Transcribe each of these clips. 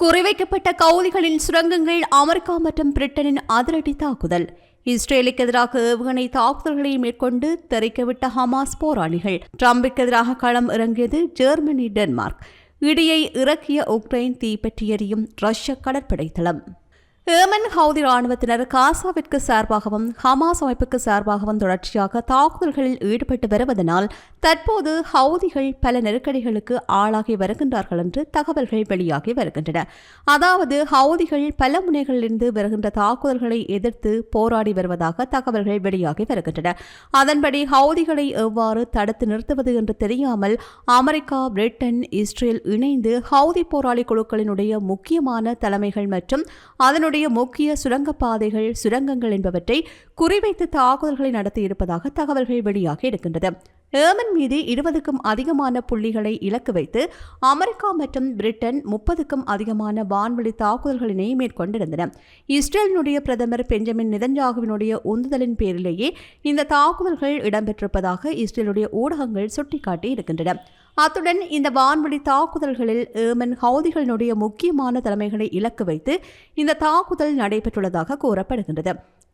குறிவைக்கப்பட்ட கவுதிகளின் சுரங்கங்கள் அமெரிக்கா மற்றும் பிரிட்டனின் அதிரடி தாக்குதல். இஸ்ரேலுக்கு எதிராக ஏவுகணை தாக்குதல்களை மேற்கொண்டு தெரிக்கவிட்ட ஹமாஸ் போராளிகள். ட்ரம்புக்கு எதிராக களம் இறங்கியது ஜெர்மனி டென்மார்க். இடியை இறக்கிய உக்ரைன் தீப்பற்றி எறியும் ரஷ்ய கடற்படை தளம். ஏமன் ஹவுதி ராணுவத்தினர் காசாவிற்கு சார்பாகவும் ஹமாஸ் அமைப்புக்கு சார்பாகவும் தொடர்ச்சியாக தாக்குதல்களில் ஈடுபட்டு வருவதனால் தற்போது ஹவுதிகள் பல நெருக்கடிகளுக்கு ஆளாகி வருகின்றார்கள் என்று தகவல்கள் வெளியாகி வருகின்றன. அதாவது ஹவுதிகள் பல முனைகளிலிருந்து வருகின்ற தாக்குதல்களை எதிர்த்து போராடி வருவதாக தகவல்கள் வெளியாகி வருகின்றன. அதன்படி ஹவுதிகளை எவ்வாறு தடுத்து நிறுத்துவது என்று தெரியாமல் அமெரிக்கா பிரிட்டன் இஸ்ரேல் இணைந்து ஹவுதி போராளி குழுக்களினுடைய முக்கியமான தலைமைகள் மற்றும் அதனுடைய முக்கிய சுரங்கப்பாதைகள் சுரங்கங்கள் என்பவற்றை குறிவைத்து தாக்குதல்களை நடத்தியிருப்பதாக தகவல்கள் வெளியாக இருக்கின்றது. ஏமன் மீது இருபதுக்கும் அதிகமான புள்ளிகளை இலக்கு வைத்து அமெரிக்கா மற்றும் பிரிட்டன் முப்பதுக்கும் அதிகமான வான்வெளி தாக்குதல்களினை மேற்கொண்டிருந்தன. இஸ்ரேலினுடைய பிரதமர் பெஞ்சமின் நிதன்யாகுவினுடைய உந்துதலின் பேரிலேயே இந்த தாக்குதல்கள் இடம்பெற்றிருப்பதாக இஸ்ரேலுடைய ஊடகங்கள் சுட்டிக்காட்டி இருக்கின்றன அத்துடன் இந்த வான்வழி தாக்குதல்களில் ஏமன் ஹவுதிகளினுடைய முக்கியமான தலைமைகளை இலக்கு வைத்து இந்த தாக்குதல் நடைபெற்றுள்ளதாக கூறப்படுகின்றது.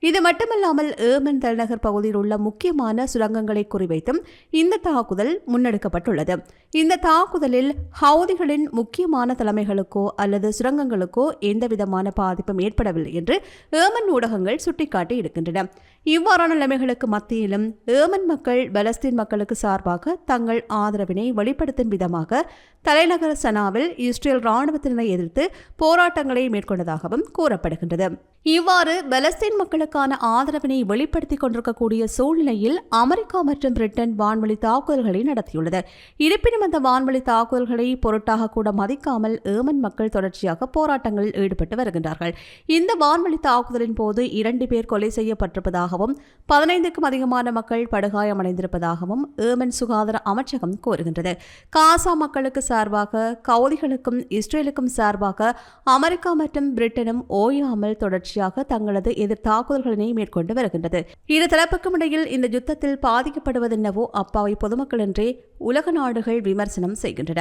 இது மட்டுமல்லாமல் ஏமன் தலைநகர் பகுதியில் உள்ள முக்கியமான சுரங்கங்களை குறிவைத்தும் இந்த தாக்குதல் முன்னெடுக்கப்பட்டுள்ளது. இந்த தாக்குதலில் ஹவுதிகளின் முக்கியமான தலைமைகளுக்கோ அல்லது சுரங்கங்களுக்கோ எந்தவிதமான பாதிப்பும் ஏற்படவில்லை என்று ஏமன் ஊடகங்கள் சுட்டிக்காட்டி இருக்கின்றன. இவ்வாறான நிலைமைகளுக்கு மத்தியிலும் ஏமன் மக்கள் பலஸ்தீன் மக்களுக்கு சார்பாக தங்கள் ஆதரவினை வெளிப்படுத்தும் விதமாக தலைநகர் சனாவில் இஸ்ரேல் ராணுவத்தினரை எதிர்த்து போராட்டங்களை மேற்கொண்டதாகவும் கூறப்படுகின்றது. இவ்வாறு பலஸ்தீன் மக்களுக்கு அவர்களுக்கான ஆதரவினை வெளிப்படுத்திக் கொண்டிருக்கக்கூடிய சூழ்நிலையில் அமெரிக்கா மற்றும் பிரிட்டன் வான்வழி தாக்குதல்களை நடத்தியுள்ளது. இருப்பினும் அந்த வான்வழி தாக்குதல்களை பொருட்டாக கூட மதிக்காமல் ஏமன் மக்கள் தொடர்ச்சியாக போராட்டங்களில் ஈடுபட்டு வருகின்றார்கள். இந்த வான்வழி தாக்குதலின் போது இரண்டு பேர் கொலை செய்யப்பட்டிருப்பதாகவும் பதினைந்துக்கும் அதிகமான மக்கள் படுகாயமடைந்திருப்பதாகவும் ஏமன் சுகாதார அமைச்சகம் கூறுகின்றது. காசா மக்களுக்கு சார்பாக கவுதிகளுக்கும் இஸ்ரேலுக்கும் சார்பாக அமெரிக்கா மற்றும் பிரிட்டனும் ஓயாமல் தொடர்ச்சியாக தங்களது எதிர் தாக்குதல்களினை மேற்கொண்டு வருகின்றது. இரு தரப்புக்கும் இடையில் இந்த யுத்தத்தில் பாதிக்கப்படுவதென்னவோ அப்பாவி பொதுமக்கள் என்றே உலக நாடுகள் விமர்சனம் செய்கின்றன.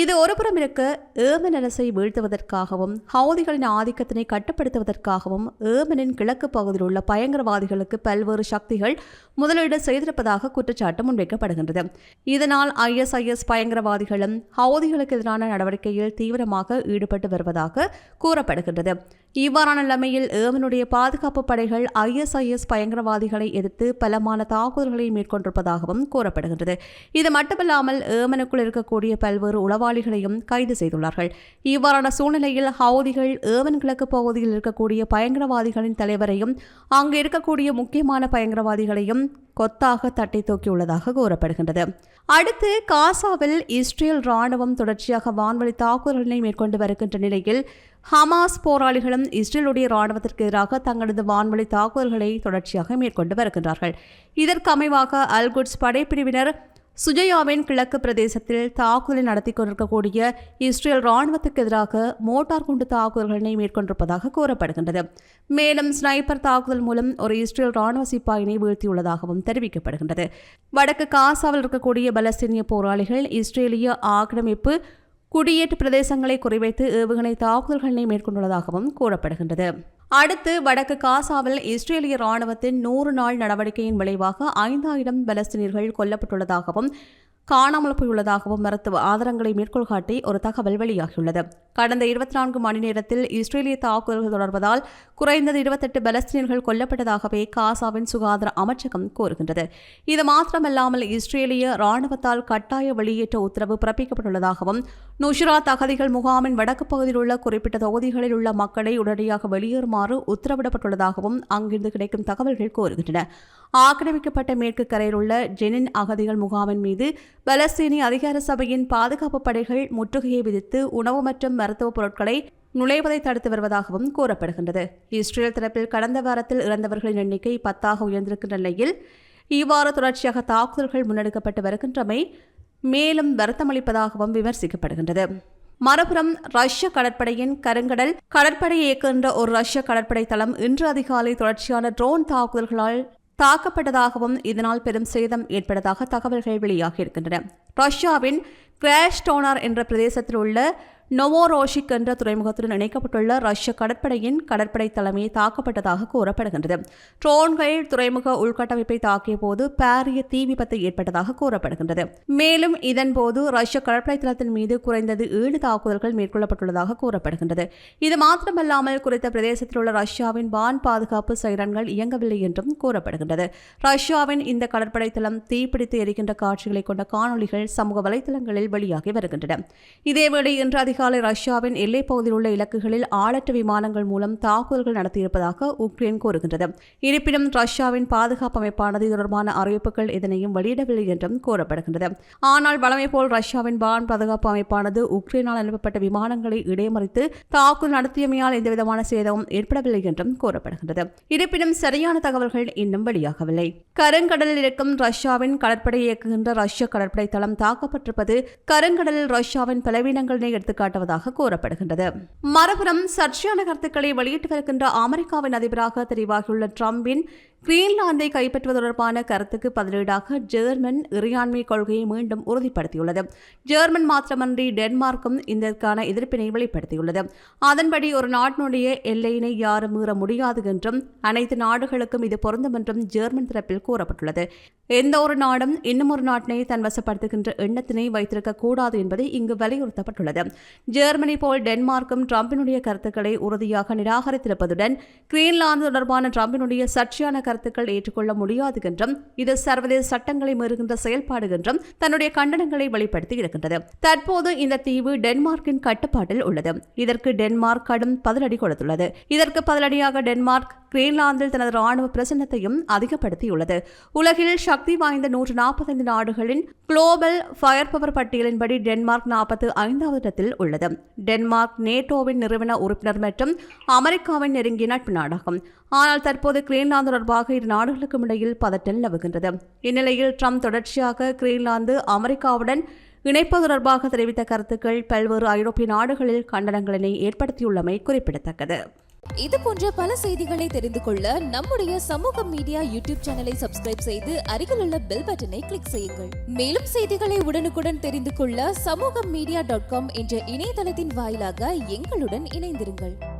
இது ஒருபுறம் இருக்க ஏமன் அரசை வீழ்த்துவதற்காகவும் ஹவுதிகளின் ஆதிக்கத்தினை கட்டுப்படுத்துவதற்காகவும் ஏமனின் கிழக்கு பகுதியில் உள்ள பயங்கரவாதிகளுக்கு பல்வேறு சக்திகள் முதலீடு செய்திருப்பதாக குற்றச்சாட்டு முன்வைக்கப்படுகின்றது. இதனால் ஐஎஸ்ஐஎஸ் பயங்கரவாதிகளும் ஹவுதிகளுக்கு எதிரான நடவடிக்கையில் தீவிரமாக ஈடுபட்டு வருவதாக கூறப்படுகின்றது. இவ்வாறான நிலைமையில் ஏமனுடைய பாதுகாப்பு படைகள் ஐஎஸ்ஐஎஸ் பயங்கரவாதிகளை எதிர்த்து பலமான தாக்குதல்களை மேற்கொண்டிருப்பதாகவும் கூறப்படுகின்றது. இது மட்டுமல்லாமல் ஏமனுக்குள் இருக்கக்கூடிய பல்வேறு குற்றவாளிகளையும் கைது செய்துள்ளார்கள். இவ்வாறான சூழ்நிலையில் ஹவுதிகள் ஏவன் கிழக்கு பகுதியில் இருக்கக்கூடிய பயங்கரவாதிகளின் தலைவரையும் அங்கு இருக்கக்கூடிய முக்கியமான பயங்கரவாதிகளையும் கொத்தாக தட்டி தூக்கியுள்ளதாக கூறப்படுகின்றது. அடுத்து காசாவில் இஸ்ரேல் ராணுவம் தொடர்ச்சியாக வான்வழி தாக்குதல்களை மேற்கொண்டு வருகின்ற நிலையில் ஹமாஸ் போராளிகளும் இஸ்ரேலுடைய ராணுவத்திற்கு எதிராக தங்களது வான்வழி தாக்குதல்களை தொடர்ச்சியாக மேற்கொண்டு வருகின்றார்கள். இதற்கு அமைவாக அல்குட்ஸ் படைப்பிரிவினர் சுஜயாவின் கிழக்கு பிரதேசத்தில் தாக்குதலை நடத்தி கொண்டிருக்கக்கூடிய இஸ்ரேல் ராணுவத்துக்கு எதிராக மோட்டார் குண்டு தாக்குதல்களை மேற்கொண்டிருப்பதாக கூறப்படுகின்றது. மேலும் ஸ்னைப்பர் தாக்குதல் மூலம் ஒரு இஸ்ரேல் ராணுவ சிப்பாயினை வீழ்த்தியுள்ளதாகவும் தெரிவிக்கப்படுகின்றது. வடக்கு காசாவில் இருக்கக்கூடிய பலஸ்தீனிய போராளிகள் இஸ்ரேலிய ஆக்கிரமிப்பு குடியேற்ற பிரதேசங்களை குறிவைத்து ஏவுகணை தாக்குதல்களை மேற்கொண்டுள்ளதாகவும் கூறப்படுகின்றது. அடுத்து வடக்கு காசாவில் இஸ்ரேலிய ராணுவத்தின் நூறு நாள் நடவடிக்கையின் விளைவாக ஐந்தாயிரம் பலஸ்தீனியர்கள் கொல்லப்பட்டுள்ளதாகவும் காணாமல் போயுள்ளதாகவும் மருத்துவ ஆதாரங்களை மேற்கோள் காட்டி ஒரு தகவல் வெளியாகியுள்ளது. கடந்த இருபத்தி நான்கு மணி நேரத்தில் இஸ்ரேலிய தாக்குதல்கள் தொடர்வதால் குறைந்தது இருபத்தெட்டு பலஸ்தீனியர்கள் கொல்லப்பட்டதாகவே காசாவின் சுகாதார அமைச்சகம் கூறுகின்றது. இது மாத்திரமல்லாமல் இஸ்ரேலிய ராணுவத்தால் கட்டாய வெளியேற்ற உத்தரவு பிறப்பிக்கப்பட்டுள்ளதாகவும் நுஷ்ராத் அகதிகள் முகாமின் வடக்கு பகுதியில் உள்ள குறிப்பிட்ட தொகுதிகளில் உள்ள மக்களை உடனடியாக வெளியேறுமாறு உத்தரவிடப்பட்டுள்ளதாகவும் அங்கிருந்து கிடைக்கும் தகவல்கள் கூறுகின்றன. ஆக்கிரமிக்கப்பட்ட மேற்கு கரையில் உள்ள ஜெனின் அகதிகள் முகாமின் மீது பலஸ்தீனிய அதிகார சபையின் பாதுகாப்பு படைகள் முற்றுகையை விதித்து உணவு மற்றும் மருத்துவ பொருட்களை நுழைவதை தடுத்து வருவதாகவும் கூறப்படுகின்றது. இஸ்ரேல் தரப்பில் கடந்த வாரத்தில் இறந்தவர்களின் எண்ணிக்கை பத்தாக உயர்ந்திருக்கின்ற நிலையில் இவ்வாறு தொடர்ச்சியாக தாக்குதல்கள் முன்னெடுக்கப்பட்டு வருகின்றமை மேலும் வருத்தமளிப்பதாகவும் விமர்சிக்கப்படுகின்றது. மறுபுறம் ரஷ்ய கடற்படையின் கருங்கடல் கடற்படை இயக்குகின்ற ஒரு ரஷ்ய கடற்படை தளம் இன்று அதிகாலை தொடர்ச்சியான ட்ரோன் தாக்குதல்களால் தாக்கப்பட்டதாகவும் இதனால் பெரும் சேதம் ஏற்பட்டதாக தகவல்கள் வெளியாகியிருக்கின்றன. இருக்கின்றன ரஷ்யாவின் கிராஷ்டோனார் என்ற பிரதேசத்தில் உள்ள நொவோரோஷிக் என்ற துறைமுகத்துடன் இணைக்கப்பட்டுள்ள ரஷ்ய கடற்படையின் கடற்படை தலைமை தாக்கப்பட்டதாக கூறப்படுகின்றது. ட்ரோன்கள் துறைமுக உள்கட்டமைப்பை தாக்கிய போது பாரிய தீ விபத்து ஏற்பட்டதாக கூறப்படுகின்றது. மேலும் இதன்போது ரஷ்ய கடற்படை தளத்தின் மீது குறைந்தது ஏழு தாக்குதல்கள் மேற்கொள்ளப்பட்டுள்ளதாக கூறப்படுகின்றது. இது மாத்திரமல்லாமல் குறித்த பிரதேசத்தில் உள்ள ரஷ்யாவின் வான் பாதுகாப்பு சைரன்கள் இயங்கவில்லை என்றும் கூறப்படுகின்றது. ரஷ்யாவின் இந்த கடற்படை தளம் தீப்பிடித்து எரிக்கின்ற காட்சிகளை கொண்ட காணொளிகள் சமூக வலைதளங்களில் வெளியாகி வருகின்றன. இதேவேளை இன்று அதிகாலை ரஷ்யாவின் எல்லைப் பகுதியில் உள்ள இலக்குகளில் ஆளற்ற விமானங்கள் மூலம் தாக்குதல்கள் நடத்தியிருப்பதாக உக்ரைன் கூறுகின்றது. இருப்பினும் ரஷ்யாவின் பாதுகாப்பு அமைப்பானது இது தொடர்பான அறிவிப்புகள் எதனையும் வெளியிடவில்லை என்றும் கூறப்படுகின்றது. ஆனால் வளமை போல் ரஷ்யாவின் வான் பாதுகாப்பு அமைப்பானது உக்ரைனால் அனுப்பப்பட்ட விமானங்களை இடைமறித்து தாக்குதல் நடத்தியமையால் எந்தவிதமான சேதமும் ஏற்படவில்லை என்றும் கூறப்படுகின்றது. இருப்பினும் சரியான தகவல்கள் இன்னும் வெளியாகவில்லை. கருங்கடலில் இருக்கும் ரஷ்யாவின் கடற்படை இயக்குகின்ற ரஷ்ய கடற்படை தளம் தாக்கப்பட்டிருப்பது கருங்கடலில் ரஷ்யாவின் பலவீனங்களினை எடுத்துக்காட்டுவதாக கூறப்படுகின்றது. மறுபுறம் சர்ச்சையான கருத்துக்களை வெளியிட்டு வருகின்ற அமெரிக்காவின் அதிபராக தெரிவாகியுள்ள ட்ரம்பின் கிரீன்லாந்தை கைப்பற்றுவது தொடர்பான கருத்துக்கு பதிலீடாக ஜெர்மன் இறையாண்மை கொள்கையை மீண்டும் உறுதிப்படுத்தியுள்ளது. ஜெர்மன் மாத்திரமன்றி டென்மார்க்கும் இதற்கான எதிர்ப்பினை வெளிப்படுத்தியுள்ளது. அதன்படி ஒரு நாட்டினுடைய எல்லையினை யாரும் மீற முடியாது என்றும் அனைத்து நாடுகளுக்கும் இது பொருந்தும் என்றும் ஜெர்மன் தரப்பில் கூறப்பட்டுள்ளது. எந்த ஒரு நாடும் இன்னும் ஒரு நாட்டினை தன் வசப்படுத்துகின்ற எண்ணத்தினை வைத்திருக்க கூடாது என்பது இங்கு வலியுறுத்தப்பட்டுள்ளது. ஜெர்மனி போல் டென்மார்க்கும் ட்ரம்பினுடைய கருத்துக்களை உறுதியாக நிராகரித்திருப்பதுடன் கிரீன்லாந்து தொடர்பான ட்ரம்பினுடைய சர்ச்சையான கருத்துக்கள் ஏற்றுக்கொள்ள முடியாது என்றும் இது சர்வதேச சட்டங்களை மீறுகின்ற செயல்பாடு என்றும் தன்னுடைய கண்டனங்களை வெளிப்படுத்தி இருக்கின்றது. தற்போது இந்த தீவு டென்மார்க்கின் கட்டுப்பாட்டில் உள்ளது. இதற்கு டென்மார்க் கடும் பதிலடி கொடுத்துள்ளது. இதற்கு பதிலடியாக டென்மார்க் கிரீன்லாந்தில் தனது ராணுவ பிரசன்னத்தையும் அதிகப்படுத்தியுள்ளது. உலகில் சக்தி வாய்ந்த நூற்று நாற்பத்தைந்து நாடுகளின் குளோபல் ஃபயர் பவர் பட்டியலின்படி டென்மார்க் நாற்பத்து ஐந்தாவது இடத்தில் உள்ளது. டென்மார்க் நேட்டோவின் நிறுவன உறுப்பினர் மற்றும் அமெரிக்காவின் நெருங்கிய நட்பு நாடாகும். ஆனால் தற்போது கிரீன்லாந்து தொடர்பாக இரு நாடுகளுக்கும் இடையில் பதட்டல் நிலவுகின்றது. இந்நிலையில் ட்ரம்ப் தொடர்ச்சியாக கிரீன்லாந்து அமெரிக்காவுடன் இணைப்பு தொடர்பாக தெரிவித்த கருத்துக்கள் பல்வேறு ஐரோப்பிய நாடுகளில் கண்டனங்களினை ஏற்படுத்தியுள்ளமை குறிப்பிடத்தக்கது. இது போன்ற பல செய்திகளை தெரிந்து கொள்ள நம்முடைய சமூக மீடியா யூடியூப் சேனலை சப்ஸ்கிரைப் செய்து அருகிலுள்ள பெல் பட்டனை கிளிக் செய்யுங்கள். மேலும் செய்திகளை உடனுக்குடன் தெரிந்து கொள்ள சமூக மீடியா டாட் காம் என்ற இணையதளத்தின் வாயிலாக எங்களுடன் இணைந்திருங்கள்.